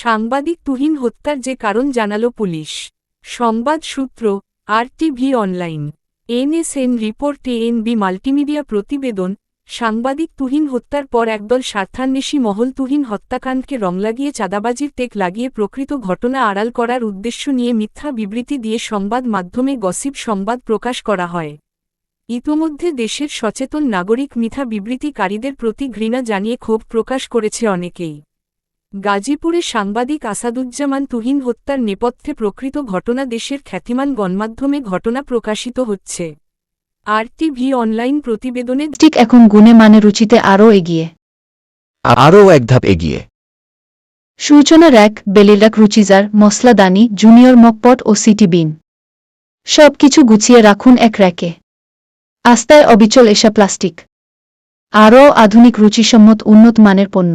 সাংবাদিক তুহিন হত্যার যে কারণ জানাল পুলিশ। সংবাদ সূত্র, RTV online. NSN report, ANB multimedia প্রতিবেদন। সাংবাদিক তুহিন হত্যার পর একদল স্বার্থান্বেষী মহল তুহিন হত্যাকাণ্ডকে রং লাগিয়ে চাঁদাবাজির টেক লাগিয়ে প্রকৃত ঘটনা আড়াল করার উদ্দেশ্য নিয়ে মিথ্যা বিবৃতি দিয়ে সংবাদ মাধ্যমে গসিপ সংবাদ প্রকাশ করা হয়। ইতোমধ্যে দেশের সচেতন নাগরিক মিথ্যা বিবৃতিকারীদের প্রতি ঘৃণা জানিয়ে ক্ষোভ প্রকাশ করেছে অনেকেই। গাজীপুরে সাংবাদিক আসাদুজ্জামান তুহিন হত্যার নেপথ্যে প্রকৃত ঘটনা দেশের খ্যাতিমান গণমাধ্যমে ঘটনা প্রকাশিত হচ্ছে। আরটিভি অনলাইন প্রতিবেদনে ঠিক এখন গুণে মানে রুচিতে আরও এগিয়ে। আরও এক ধাপ এগিয়ে। সূচনা র্যাক বেলিরাক রুচিজার মশলাদানি জুনিয়র মকপট ও সিটি বিন। সব কিছু গুছিয়ে রাখুন এক র্যাকে। আস্তায় অবিচল এসা প্লাস্টিক। আরও আধুনিক রুচিসম্মত উন্নত মানের পণ্য।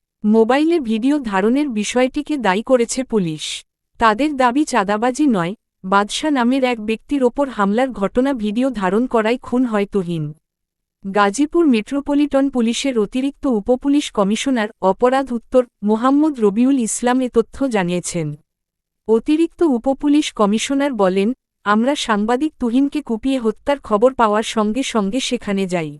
মোবাইলে ভিডিও ধারণের বিষয়টিকে দায়ী করেছে পুলিশ। তাদের দাবি, চাঁদাবাজি নয়, বাদশা নামের এক ব্যক্তির ওপর হামলার ঘটনা ভিডিও ধারণ করাই খুন হয় তুহিন। গাজীপুর মেট্রোপলিটন পুলিশের অতিরিক্ত উপপুলিশ কমিশনার অপরাধ উত্তর মোহাম্মদ রবিউল ইসলাম এ তথ্য জানিয়েছেন। অতিরিক্ত উপপুলিশ কমিশনার বলেন, আমরা সাংবাদিক তুহিনকে কুপিয়ে হত্যার খবর পাওয়ার সঙ্গে সঙ্গে সেখানে যাই।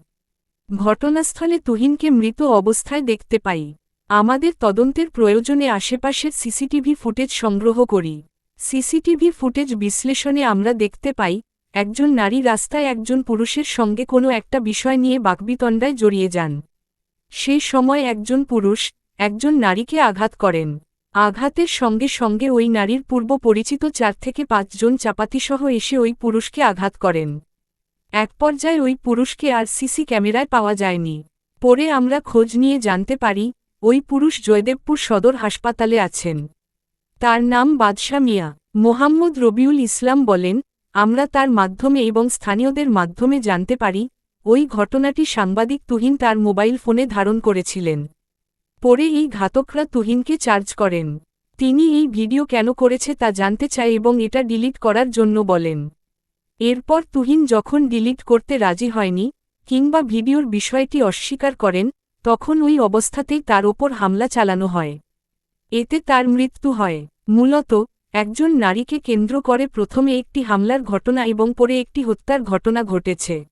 ঘটনাস্থলে তুহিনকে মৃত অবস্থায় দেখতে পাই। আমাদের তদন্তের প্রয়োজনে আশেপাশের সিসিটিভি ফুটেজ সংগ্রহ করি। সিসিটিভি ফুটেজ বিশ্লেষণে আমরা দেখতে পাই, একজন নারী রাস্তায় একজন পুরুষের সঙ্গে কোনো একটা বিষয় নিয়ে বাকবিতণ্ডায় জড়িয়ে যান। সেই সময় একজন পুরুষ, একজন নারীকে আঘাত করেন। আঘাতের সঙ্গে সঙ্গে ওই নারীর পূর্ব পরিচিত চার থেকে পাঁচজন চাপাতিসহ এসে ওই পুরুষকে আঘাত করেন। এক পর্যায়ে ওই পুরুষকে আর সিসি ক্যামেরায় পাওয়া যায়নি। পরে আমরা খোঁজ নিয়ে জানতে পারি ওই পুরুষ জয়দেবপুর সদর হাসপাতালে আছেন। তার নাম বাদশা মিয়া। মোহাম্মদ রবিউল ইসলাম বলেন, আমরা তার মাধ্যমে এবং স্থানীয়দের মাধ্যমে জানতে পারি, ওই ঘটনাটি সাংবাদিক তুহিন তার মোবাইল ফোনে ধারণ করেছিলেন। পরে এই ঘাতকরা তুহিনকে চার্জ করেন। তিনি এই ভিডিও কেন করেছে তা জানতে চায় এবং এটা ডিলিট করার জন্য বলেন। এরপর তুহিন যখন ডিলিট করতে রাজি হয়নি, কিংবা ভিডিওর বিষয়টি অস্বীকার করেন তখন ওই অবস্থাতেই তার ওপর হামলা চালানো হয়। এতে তার মৃত্যু হয়। মূলত, একজন নারীকে কেন্দ্র করে প্রথমে একটি হামলার ঘটনা এবং পরে একটি হত্যার ঘটনা ঘটেছে।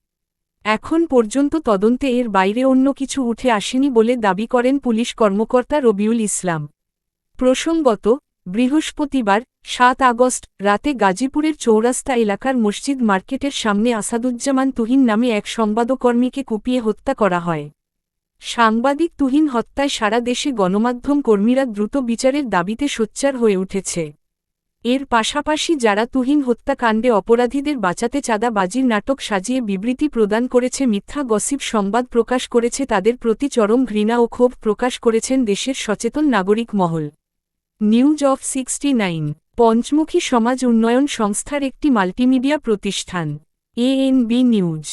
এখন পর্যন্ত তদন্তে এর বাইরে অন্য কিছু উঠে আসেনি বলে দাবি করেন পুলিশ কর্মকর্তা রবিউল ইসলাম। প্রসঙ্গত, বৃহস্পতিবার, সাত আগস্ট, রাতে গাজীপুরের চৌরাস্তা এলাকার মসজিদ মার্কেটের সামনে আসাদুজ্জামান তুহিন নামে এক সংবাদকর্মীকে কুপিয়ে হত্যা করা হয়। সাংবাদিক তুহিন হত্যায় সারা দেশে গণমাধ্যম কর্মীরা দ্রুত বিচারের দাবিতে সোচ্চার হয়ে উঠেছে। এর পাশাপাশি যারা তুহিন হত্যাকাণ্ডে অপরাধীদের বাঁচাতে চাঁদাবাজির নাটক সাজিয়ে বিবৃতি প্রদান করেছে মিথ্যা গসিপ সংবাদ প্রকাশ করেছে তাদের প্রতি চরম ঘৃণা ও ক্ষোভ প্রকাশ করেছেন দেশের সচেতন নাগরিক মহল। নিউজ অফ সিক্সটি নাইন, পঞ্চমুখী সমাজ উন্নয়ন সংস্থার একটি মাল্টিমিডিয়া প্রতিষ্ঠান, এএনবি নিউজ।